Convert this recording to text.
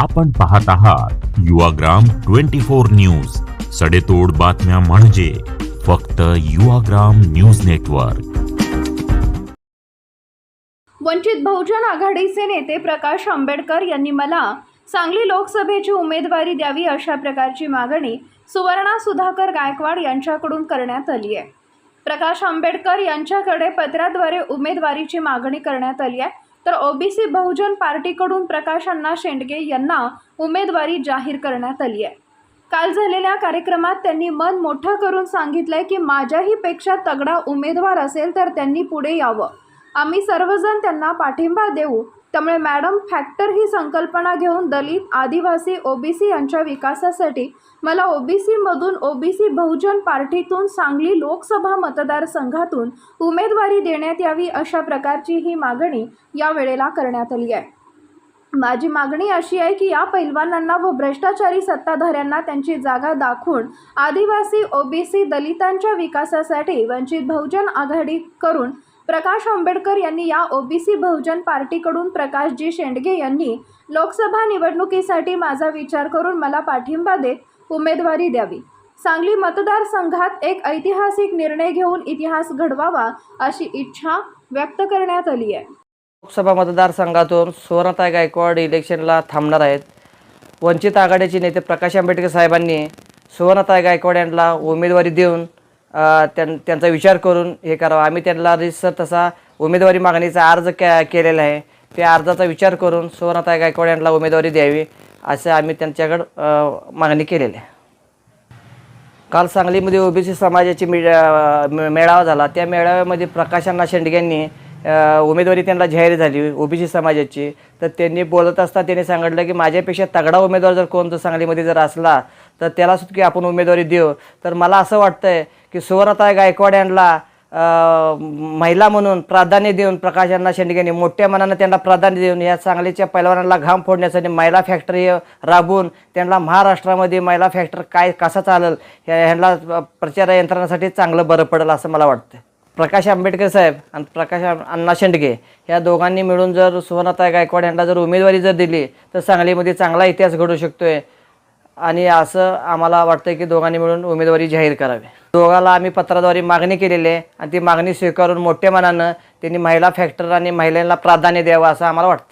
आपण पाहत आहात युवाग्राम ट्वेंटी फोर न्यूज. सडेतोड बातम्या म्हणजे फक्त युवाग्राम न्यूज नेटवर्क. वंचित बहुजन आघाडीचे नेते प्रकाश आंबेडकर यांनी मला सांगली लोकसभेची उमेदवारी द्यावी अशा प्रकारची मागणी सुवर्णा सुधाकर गायकवाड यांच्याकडून करण्यात आली आहे. प्रकाश आंबेडकर यांच्याकडे पत्राद्वारे उमेदवारीची मागणी करण्यात आली आहे. तर ओबीसी बहुजन पार्टीकडून प्रकाश अण्णा शेंडगे यांना उमेदवारी जाहीर करण्यात आली आहे. काल झालेल्या कार्यक्रमात त्यांनी मन मोठं करून सांगितलंय की माझ्याही पेक्षा तगडा उमेदवार असेल तर त्यांनी पुढे यावं. आम्ही सर्वजण त्यांना पाठिंबा देऊ त्यामुळे मॅडम फॅक्टर ही संकल्पना घेऊन दलित आदिवासी ओबीसी यांच्या विकासासाठी मला ओबीसीमधून ओबीसी बहुजन पार्टीतून सांगली लोकसभा मतदारसंघातून उमेदवारी देण्यात यावी अशा प्रकारची ही मागणी या वेळेला करण्यात आली आहे. माझी मागणी अशी आहे की या पैलवानांना व भ्रष्टाचारी सत्ताधाऱ्यांना त्यांची जागा दाखवून आदिवासी ओबीसी दलितांच्या विकासासाठी वंचित बहुजन आघाडी करून प्रकाश आंबेडकर यांनी या ओबीसी बहुजन पार्टीकडून प्रकाशजी शेंडगे यांनी लोकसभा निवडणुकीसाठी माझा विचार करून मला पाठिंबा देत उमेदवारी द्यावी. सांगली मतदारसंघात एक ऐतिहासिक निर्णय घेऊन इतिहास घडवावा अशी इच्छा व्यक्त करण्यात आली आहे. लोकसभा मतदारसंघातून सुवर्णताई गायकवाड इलेक्शनला थांबणार आहेत. वंचित आघाडीचे नेते प्रकाश आंबेडकर साहेबांनी सुवर्णताई गायकवाड यांना उमेदवारी देऊन त्यां त्यांचा विचार करून हे करावं. आम्ही त्यांना रिसर तसा उमेदवारी मागणीचा अर्ज कॅ केलेला आहे. त्या अर्जाचा विचार करून सुवर्णताई गायकवाड यांना उमेदवारी द्यावी असं आम्ही त्यांच्याकडं मागणी केलेली आहे. काल सांगलीमध्ये ओबीसी समाजाची मे मे- मेळावा झाला. त्या मेळाव्यामध्ये प्रकाश अण्णा शेंडगे यांनी उमेदवारी त्यांना जाहीर झाली ओबीसी समाजाची. तर त्यांनी बोलत असता त्यांनी सांगितलं की माझ्यापेक्षा तगडा उमेदवार जर कोण जर सांगलीमध्ये जर असला तर त्याला सुद्धा की आपण उमेदवारी देऊ. तर मला असं वाटतंय की सुवर्णताई गायकवाड यांना महिला म्हणून प्राधान्य देऊन प्रकाश यांना शेंडगेने मोठ्या मनानं त्यांना प्राधान्य देऊन या सांगलीच्या पैलवानांना घाम फोडण्यासाठी महिला फॅक्टरी राबवून त्यांना महाराष्ट्रामध्ये महिला फॅक्टर काय कसा चालेल ह्यांना प्रचार यंत्रणासाठी चांगलं बरं पडेल असं मला वाटतं प्रकाश आंबेडकर साहेब आणि प्रकाश अण्णा शेंडगे या दोघांनी मिळून जर सुवर्णताई गायकवाड यांना जर उमेदवारी जर दिली तर सांगलीमध्ये चांगला इतिहास घडू आहे आणि असं आम्हाला वाटतं की दोघांनी मिळून उमेदवारी जाहीर करावी. दोघाला आम्ही पत्राद्वारे मागणी केलेली आहे आणि ती मागणी स्वीकारून मोठ्या मनानं त्यांनी महिला फॅक्टर आणि महिलांना प्राधान्य द्यावं असं आम्हाला वाटतं